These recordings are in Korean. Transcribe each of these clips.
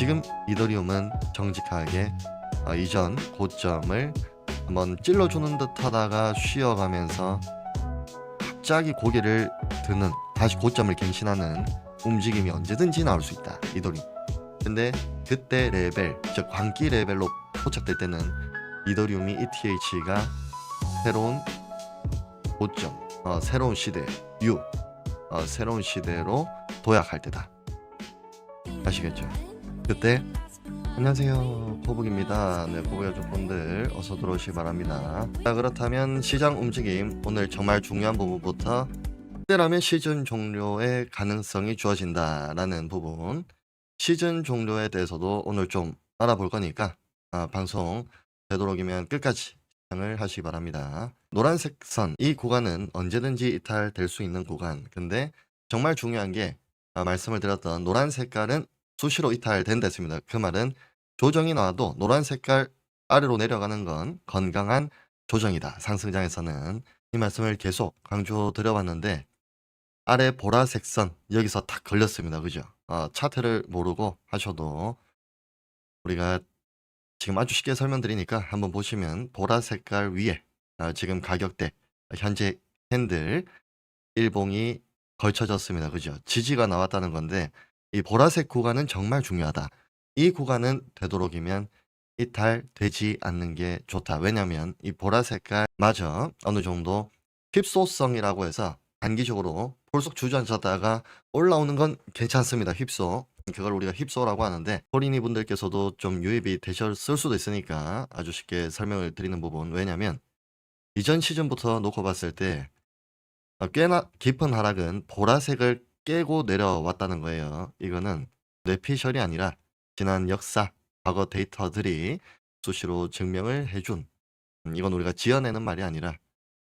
지금 이더리움은 정직하게 어, 이전 고점을 한번 찔러주는 듯 하다가 쉬어가면서 갑자기 고개를 드는 다시 고점을 갱신하는 움직임이 언제든지 나올 수 있다 이더리움 근데 그때 레벨 즉 광기 레벨로 포착될 때는 이더리움이 ETH가 새로운 고점 어, 새로운 시대 U 어, 새로운 시대로 도약할 때다 아시겠죠? 그때. 안녕하세요 코북입니다. 네 가족분들 어서 들어오시기 바랍니다. 자 그렇다면 시장 움직임 오늘 정말 중요한 부분부터 그때라면 시즌 종료의 가능성이 주어진다 라는 부분. 시즌 종료에 대해서도 오늘 좀 알아볼 거니까 아, 방송 되도록이면 끝까지 시청을 하시기 바랍니다. 노란색 선 이 구간은 언제든지 이탈될 수 있는 구간. 근데 정말 중요한 게 아, 말씀을 드렸던 노란 색깔은 수시로 이탈된다 했습니다. 그 말은 조정이 나와도 노란 색깔 아래로 내려가는 건 건강한 조정이다. 상승장에서는 이 말씀을 계속 강조 드려봤는데 아래 보라색 선 여기서 탁 걸렸습니다. 그죠? 어, 차트를 모르고 하셔도 우리가 지금 아주 쉽게 설명드리니까 한번 보시면 보라 색깔 위에 아, 지금 가격대 현재 캔들 일봉이 걸쳐졌습니다. 그죠? 지지가 나왔다는 건데 이 보라색 구간은 정말 중요하다. 이 구간은 되도록이면 이탈되지 않는 게 좋다. 왜냐하면 이 보라 색깔마저 어느 정도 휩소성이라고 해서 단기적으로 볼속 주저앉았다가 올라오는 건 괜찮습니다. 휩소. 그걸 우리가 휩소라고 하는데 호린이 분들께서도 좀 유입이 되셨을 수도 있으니까 아주 쉽게 설명을 드리는 부분. 왜냐하면 이전 시즌부터 놓고 봤을 때 어, 꽤나 깊은 하락은 보라색을 깨고 내려왔다는 거예요. 이거는 뇌피셜이 아니라 지난 역사, 과거 데이터들이 수시로 증명을 해준 음, 이건 우리가 지어내는 말이 아니라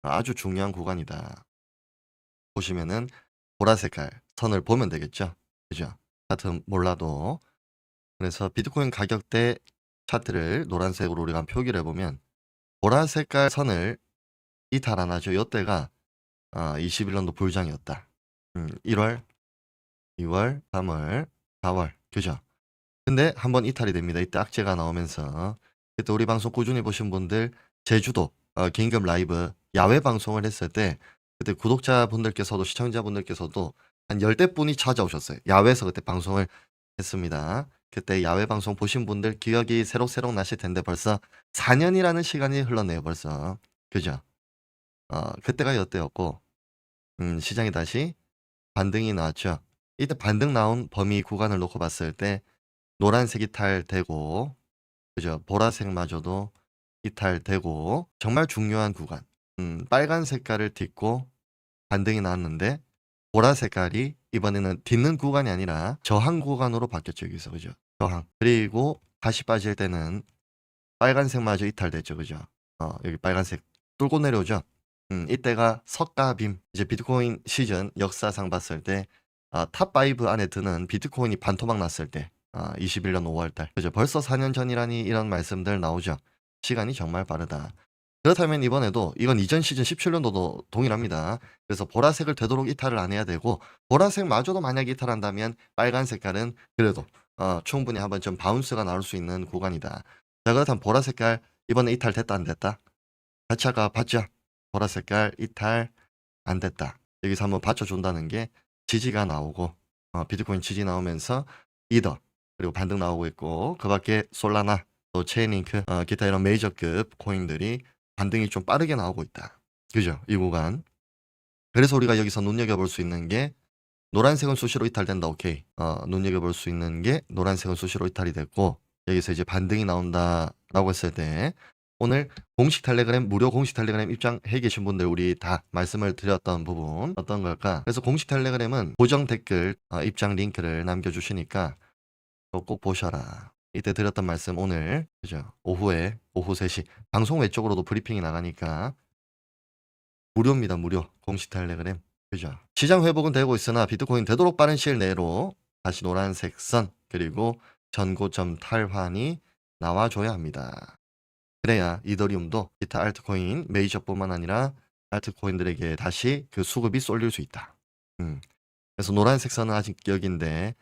아주 중요한 구간이다. 보시면은 보라색깔 선을 보면 되겠죠. 그죠? 차트 몰라도 그래서 비트코인 가격대 차트를 노란색으로 우리가 표기를 해보면 보라색깔 선을 이탈 안 하죠. 이때가 아, 21년도 불장이었다. 음, 1월, 2월, 3월, 4월, 그죠? 근데 한번 이탈이 됩니다. 이때 악재가 나오면서 그때 우리 방송 꾸준히 보신 분들 제주도 어, 긴급 라이브 야외 방송을 했을 때 그때 구독자분들께서도 시청자분들께서도 한 열대 분이 찾아오셨어요. 야외에서 그때 방송을 했습니다. 그때 야외 방송 보신 분들 기억이 새록새록 나실 텐데 벌써 4년이라는 시간이 흘렀네요. 벌써 그죠? 어, 그때가 이때였고 음, 시장이 다시 반등이 나왔죠. 이때 반등 나온 범위 구간을 놓고 봤을 때 노란색 이 탈되고 그죠? 보라색마저도 이탈되고 정말 중요한 구간. 음, 빨간 색깔을 딛고 반등이 나왔는데 보라 색깔이 이번에는 딛는 구간이 아니라 저항 구간으로 바뀌었죠. 여기서 그죠? 저항. 그리고 다시 빠질 때는 빨간색마저 이탈됐죠. 그죠? 어, 여기 빨간색 뚫고 내려오죠. 음, 이때가 석가빔 이제 비트코인 시즌 역사상 봤을 때 아, 탑5 안에 드는 비트코인이 반토막 났을 때 아, 21년 5월달. 그죠? 벌써 4년 전이라니 이런 말씀들 나오죠. 시간이 정말 빠르다. 그렇다면 이번에도 이건 이전 시즌 17년도도 동일합니다. 그래서 보라색을 되도록 이탈을 안 해야 되고 보라색마저도 만약에 이탈한다면 빨간 색깔은 그래도 어, 충분히 한번 좀 바운스가 나올 수 있는 구간이다. 자 그렇다면 보라 색깔 이번에 이탈됐다 안 됐다? 아까 봤죠 보라 색깔 이탈 안 됐다. 여기서 한번 받쳐준다는 게 지지가 나오고 어, 비트코인 지지 나오면서 이더 그리고 반등 나오고 있고 그 밖에 솔라나 또 체인링크 어, 기타 이런 메이저급 코인들이 반등이 좀 빠르게 나오고 있다. 그죠? 이 구간. 그래서 우리가 여기서 눈여겨볼 수 있는 게 노란색은 수시로 이탈된다. 오케이. 어, 눈여겨볼 수 있는 게 노란색은 수시로 이탈이 됐고 여기서 이제 반등이 나온다라고 했을 때 오늘 공식 텔레그램 무료 공식 텔레그램 입장해 계신 분들 우리 다 말씀을 드렸던 부분 어떤 걸까? 그래서 공식 텔레그램은 고정 댓글 어, 입장 링크를 남겨주시니까 꼭 보셔라. 이때 드렸던 말씀 오늘 그죠? 오후에 오후 3시 방송 외적으로도 브리핑이 나가니까 무료입니다. 무료 공식 텔레그램 그죠? 시장 회복은 되고 있으나 비트코인 되도록 빠른 시일 내로 다시 노란색 선 그리고 전고점 탈환이 나와줘야 합니다. 그래야 이더리움도 기타 알트코인 메이저뿐만 아니라 알트코인들에게 다시 그 수급이 쏠릴 수 있다. 음. 그래서 노란색 선은 아직 여기인데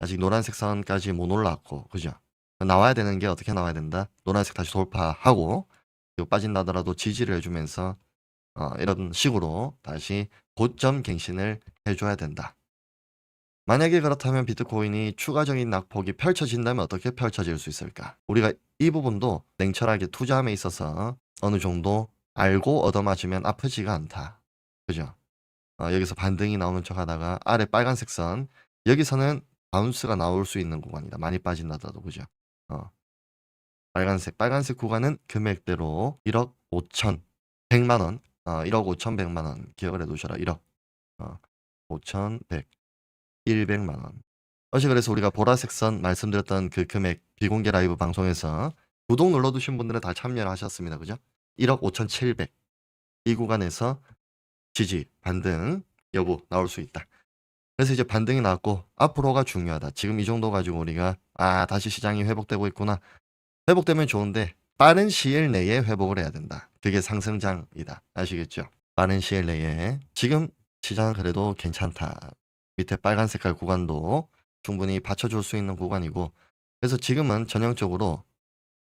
아직 노란색 선까지 못 올라왔고 그죠? 나와야 되는 게 어떻게 나와야 된다? 노란색 다시 돌파하고 그리고 빠진다더라도 지지를 해주면서 어, 이런 식으로 다시 고점 갱신을 해줘야 된다. 만약에 그렇다면 비트코인이 추가적인 낙폭이 펼쳐진다면 어떻게 펼쳐질 수 있을까? 우리가 이 부분도 냉철하게 투자함에 있어서 어느 정도 알고 얻어맞으면 아프지가 않다. 그죠? 어, 여기서 반등이 나오는 척 하다가 아래 빨간색 선 여기서는 바운스가 나올 수 있는 구간이다. 많이 빠진다더라도 그죠? 어. 빨간색 빨간색 구간은 금액대로 1억 5천 100만 원 어, 1억 5천 100만 원 기억을 해 두셔라 1억 어, 5천 100 100만 원 어제 그래서 우리가 보라색 선 말씀드렸던 그 금액 비공개 라이브 방송에서 구독 눌러두신 분들은 다 참여를 하셨습니다 그죠 1억 5천 700 이 구간에서 지지 반등 여부 나올 수 있다 그래서 이제 반등이 나왔고 앞으로가 중요하다 지금 이 정도 가지고 우리가 아 다시 시장이 회복되고 있구나 회복되면 좋은데 빠른 시일 내에 회복을 해야 된다. 그게 상승장이다. 아시겠죠? 빠른 시일 내에 지금 시장은 그래도 괜찮다. 밑에 빨간 색깔 구간도 충분히 받쳐줄 수 있는 구간이고 그래서 지금은 전형적으로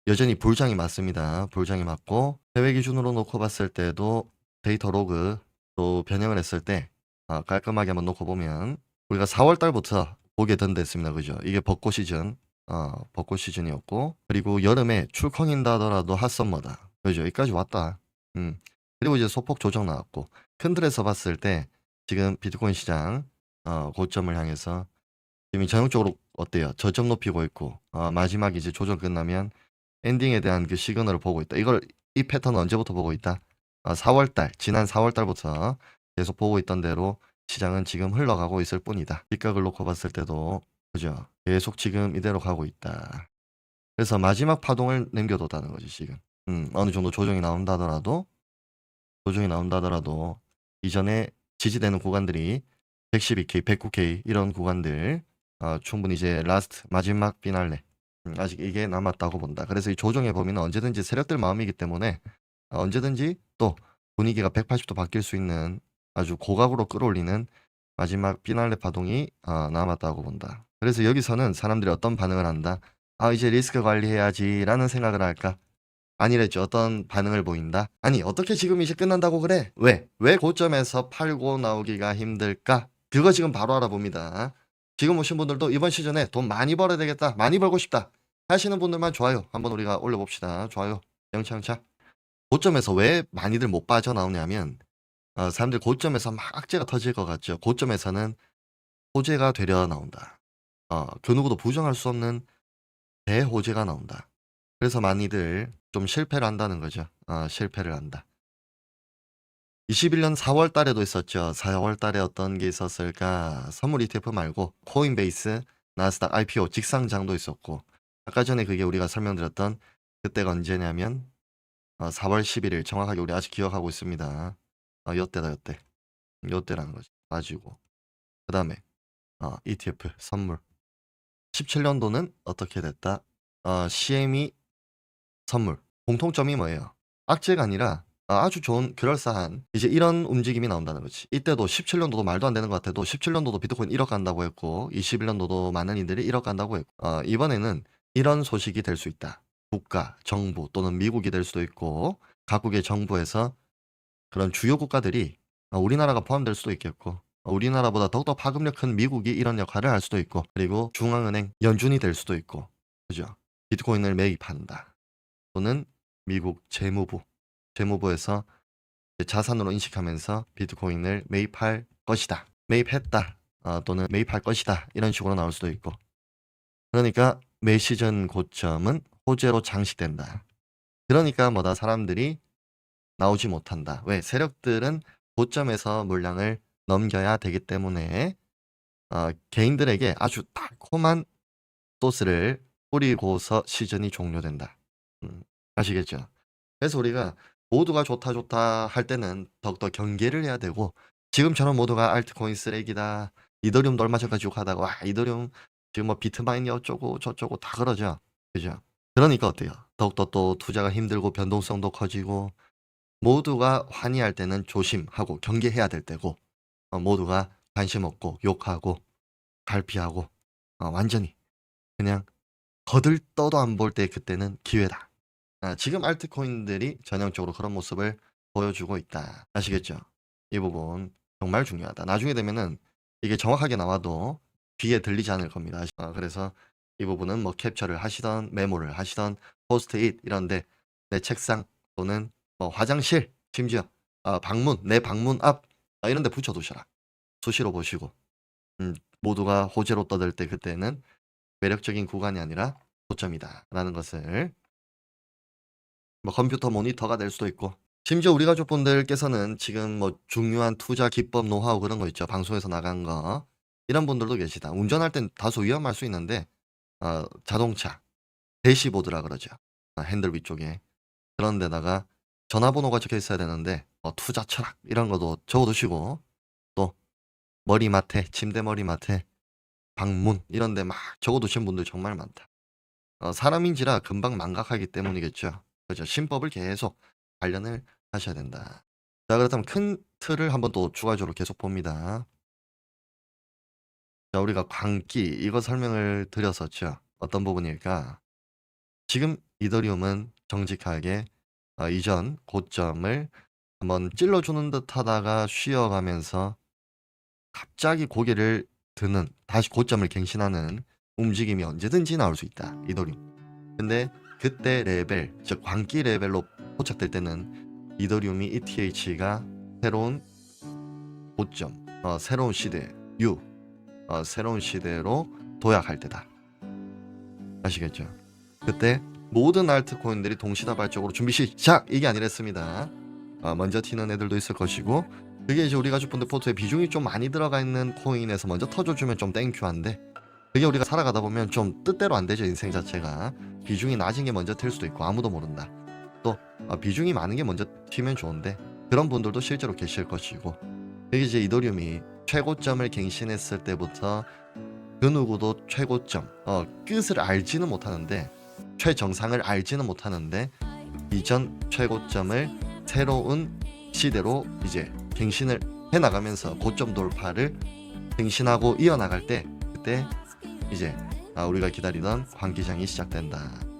여전히 불장이 맞습니다. 불장이 맞고 해외 기준으로 놓고 봤을 때도 데이터 로그 또 변형을 했을 때 아, 깔끔하게 한번 놓고 보면 우리가 4월 달부터 보게 된 됐습니다. 그죠? 이게 벚꽃 시즌 어, 벚꽃 시즌이었고 그리고 여름에 출컹인다 하더라도 핫썸머다. 그죠? 여기까지 왔다. 음. 그리고 이제 소폭 조정 나왔고 큰 틀에서 봤을 때 지금 비트코인 시장 어, 고점을 향해서 지금 전형적으로 어때요? 저점 높이고 있고 어, 마지막 이제 조정 끝나면 엔딩에 대한 그 시그널을 보고 있다. 이걸 이 패턴 언제부터 보고 있다? 어, 4월 달 지난 4월 달부터 계속 보고 있던 대로 시장은 지금 흘러가고 있을 뿐이다. 빗각을 놓고 봤을 때도 그죠? 계속 지금 이대로 가고 있다. 그래서 마지막 파동을 남겨뒀다는 거지 지금. 음, 어느 정도 조정이 나온다 하더라도 조정이 나온다 하더라도 이전에 지지되는 구간들이 112K, 109K 이런 구간들 어, 충분히 이제 라스트 마지막 피날레 음, 아직 이게 남았다고 본다. 그래서 이 조정의 범위는 언제든지 세력들 마음이기 때문에 어, 언제든지 또 분위기가 180도 바뀔 수 있는 아주 고각으로 끌어올리는 마지막 피날레 파동이 어, 남았다고 본다. 그래서 여기서는 사람들이 어떤 반응을 한다. 아, 이제 리스크 관리해야지라는 생각을 할까? 아니랬죠. 어떤 반응을 보인다. 아니, 어떻게 지금 이제 끝난다고 그래? 왜? 왜 고점에서 팔고 나오기가 힘들까? 그거 지금 바로 알아봅니다. 지금 오신 분들도 이번 시즌에 돈 많이 벌어야 되겠다. 많이 벌고 싶다. 하시는 분들만 좋아요. 한번 우리가 올려봅시다. 좋아요. 영창차. 고점에서 왜 많이들 못 빠져나오냐면 어, 사람들 고점에서 막 악재가 터질 것 같죠. 고점에서는 호재가 되려 나온다. 어, 그 누구도 부정할 수 없는 대호재가 나온다. 그래서 많이들 좀 실패를 한다는 거죠. 어, 실패를 한다. 21년 4월 달에도 있었죠. 4월 달에 어떤 게 있었을까? 선물 ETF 말고 코인베이스, 나스닥 IPO 직상장도 있었고 아까 전에 그게 우리가 설명드렸던 그때가 언제냐면 어, 4월 11일 정확하게 우리 아직 기억하고 있습니다. 어, 요때다 요때. 요때라는 거죠. 빠지고. 그 다음에 어, ETF 선물. 17년도는 어떻게 됐다? 어, CME 선물. 공통점이 뭐예요? 악재가 아니라 어, 아주 좋은 그럴싸한 이제 이런 움직임이 나온다는 거지. 이때도 17년도도 말도 안 되는 것 같아도 17년도도 비트코인 1억 간다고 했고 21년도도 많은 이들이 1억 간다고 했고 어, 이번에는 이런 소식이 될 수 있다. 국가, 정부 또는 미국이 될 수도 있고 각국의 정부에서 그런 주요 국가들이 어, 우리나라가 포함될 수도 있겠고 어, 우리나라보다 더욱더 파급력 큰 미국이 이런 역할을 할 수도 있고 그리고 중앙은행 연준이 될 수도 있고 그죠? 비트코인을 매입한다. 또는 미국 재무부 재무부에서 자산으로 인식하면서 비트코인을 매입할 것이다. 매입했다. 어, 또는 매입할 것이다. 이런 식으로 나올 수도 있고. 그러니까 매 시즌 고점은 호재로 장식된다. 그러니까 뭐다 사람들이 나오지 못한다. 왜? 세력들은 고점에서 물량을 넘겨야 되기 때문에 어, 개인들에게 아주 달콤한 소스를 뿌리고서 시즌이 종료된다. 음, 아시겠죠? 그래서 우리가 모두가 좋다 좋다 할 때는 더욱더 경계를 해야 되고 지금처럼 모두가 알트코인 쓰레기다. 이더리움도 얼마 전까지 욕하다가 와 이더리움 지금 뭐 비트마인이 어쩌고 저쩌고 다 그러죠. 그죠? 그러니까 어때요? 더욱더 또 투자가 힘들고 변동성도 커지고 모두가 환희할 때는 조심하고 경계해야 될 때고 어, 모두가 관심 없고 욕하고 갈피하고 어, 완전히 그냥 거들떠도 안 볼 때 그때는 기회다. 아, 지금 알트코인들이 전형적으로 그런 모습을 보여주고 있다. 아시겠죠? 이 부분 정말 중요하다. 나중에 되면은 이게 정확하게 나와도 귀에 들리지 않을 겁니다. 아, 그래서 이 부분은 뭐 캡처를 하시던 메모를 하시던 포스트잇 이런데 내 책상 또는 뭐 화장실 심지어 아, 방문 내 방문 앞 아, 이런 데 붙여두셔라. 수시로 보시고 음, 모두가 호재로 떠들 때 그때는 매력적인 구간이 아니라 고점이다 라는 것을 뭐 컴퓨터 모니터가 될 수도 있고. 심지어 우리 가족분들께서는 지금 뭐 중요한 투자 기법 노하우 그런 거 있죠. 방송에서 나간 거. 이런 분들도 계시다. 운전할 땐 다소 위험할 수 있는데 어, 자동차 대시보드라 그러죠. 아, 핸들 위쪽에. 그런 데다가 전화번호가 적혀 있어야 되는데 어, 투자 철학 이런 것도 적어두시고. 또 머리맡에 침대 머리맡에 방문 이런 데 막 적어두신 분들 정말 많다. 어, 사람인지라 금방 망각하기 때문이겠죠 그죠. 신법을 계속 관련을 하셔야 된다. 자 그렇다면 큰 틀을 한번 또 추가적으로 계속 봅니다. 자 우리가 광기 이거 설명을 드렸었죠. 어떤 부분일까? 지금 이더리움은 정직하게 어, 이전 고점을 한번 찔러주는 듯 하다가 쉬어가면서 갑자기 고개를 드는 다시 고점을 갱신하는 움직임이 언제든지 나올 수 있다. 이더리움. 근데 그때 레벨 즉 광기 레벨로 포착될 때는 이더리움이 ETH가 새로운 고점 어, 새로운 시대 U 어, 새로운 시대로 도약할 때다. 아시겠죠? 그때 모든 알트코인들이 동시다발적으로 준비 시작! 이게 아니랬습니다. 어, 먼저 튀는 애들도 있을 것이고 그게 이제 우리 가족분들 포트에 비중이 좀 많이 들어가 있는 코인에서 먼저 터져주면 좀 땡큐한데 그게 우리가 살아가다 보면 좀 뜻대로 안 되죠 인생 자체가. 비중이 낮은 게 먼저 튈 수도 있고 아무도 모른다. 또 어, 비중이 많은 게 먼저 튀면 좋은데 그런 분들도 실제로 계실 것이고 이게 이제 이더리움이 최고점을 갱신했을 때부터 그 누구도 최고점 어, 끝을 알지는 못하는데 최정상을 알지는 못하는데 이전 최고점을 새로운 시대로 이제 갱신을 해나가면서 고점 돌파를 갱신하고 이어나갈 때 그때 이제 아, 우리가 기다리던 광기장이 시작된다.